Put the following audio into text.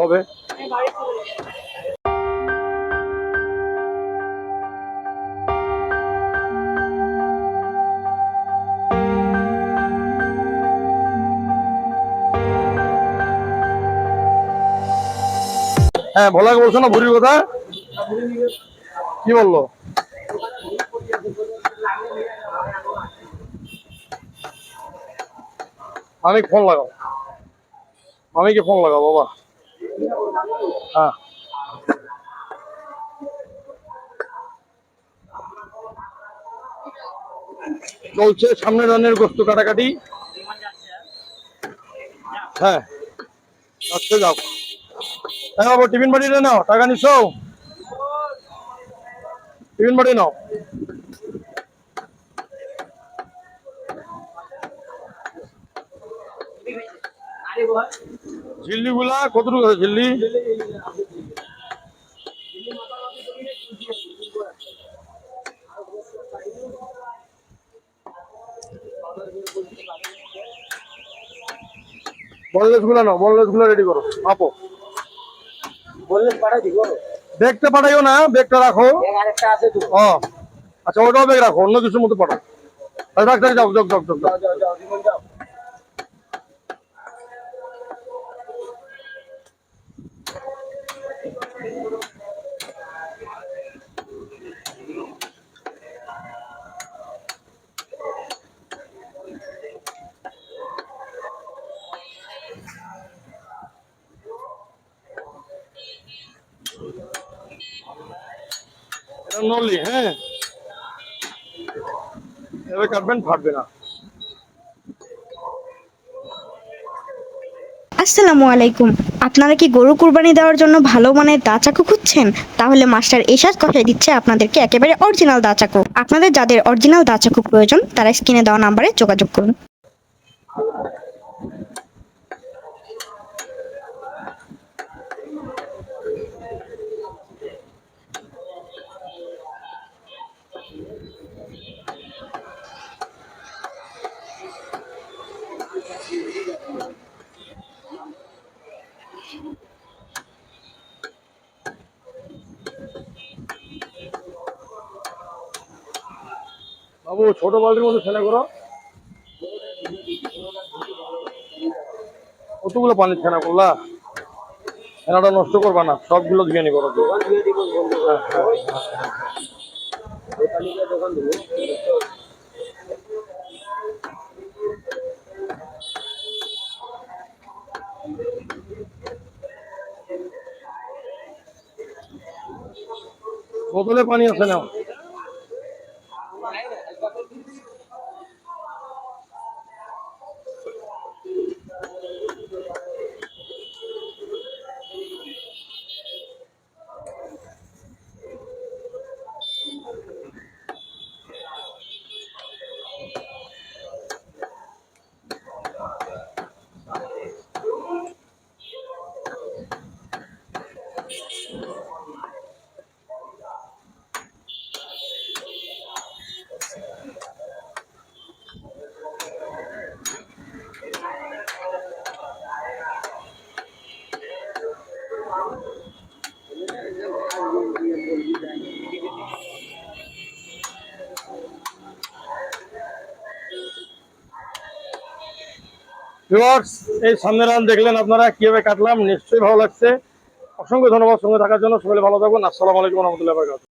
হবে। হ্যাঁ ভোলাকে বলছো না ভুরির কথা? কি বলল? আমি ফোন লাগাও আমি কি ফোন লাগাও বাবা? হ্যাঁ। চলছে সামনে রানের গোস্ত কাটাকাটি। হ্যাঁ। আচ্ছা যাও। হ্যাঁ বাবু, টিফিন বাড়ি নাও। টাকা নিছো? টিফিন বাড়ি নাও। ঝিল্লি গুলা কতটুকু ঝিল্লি গুলা রেডি করো পাঠাইও না ব্যাগটা রাখো। আচ্ছা ওটাও ব্যাগ রাখো অন্য কিছুর মতো পাঠাও। আচ্ছা, রাখ যাও যাও। যাও যাও। নলি হ্যাঁ এবার কাটবেন ফাটবে না আসসালামু আলাইকুম। আপনারা কি গরু কুরবানি দেওয়ার জন্য ভালো মানের দা চাকু খুঁজছেন? তাহলে মাস্টার এসাজ কষাই দিচ্ছে আপনাদেরকে একেবারে অরিজিনাল দা চাকু। আপনাদের যাদের অরিজিনাল দা চাকু প্রয়োজন, তারা স্ক্রিনে দেওয়া নাম্বারে যোগাযোগ করুন। বাবু, ছোট বালতির মধ্যে ফেলে করো। কতগুলো পানি ফেনা করলা? ফেনাটা নষ্ট করবা না, সবগুলো ধুয়ে নি করো দোকান দিয়ে দিব বন্ধু দোকানে গিয়ে দোকান দেবো বোতলে পানি আছে না? এই সামনের রান দেখলেন আপনারা, কীভাবে কাটলাম? নিশ্চয়ই ভালো লাগছে। অসংখ্য ধন্যবাদ সঙ্গে থাকার জন্য। সবাই ভালো থাকুন। আসসালামু আলাইকুম রহমতুল্লাহ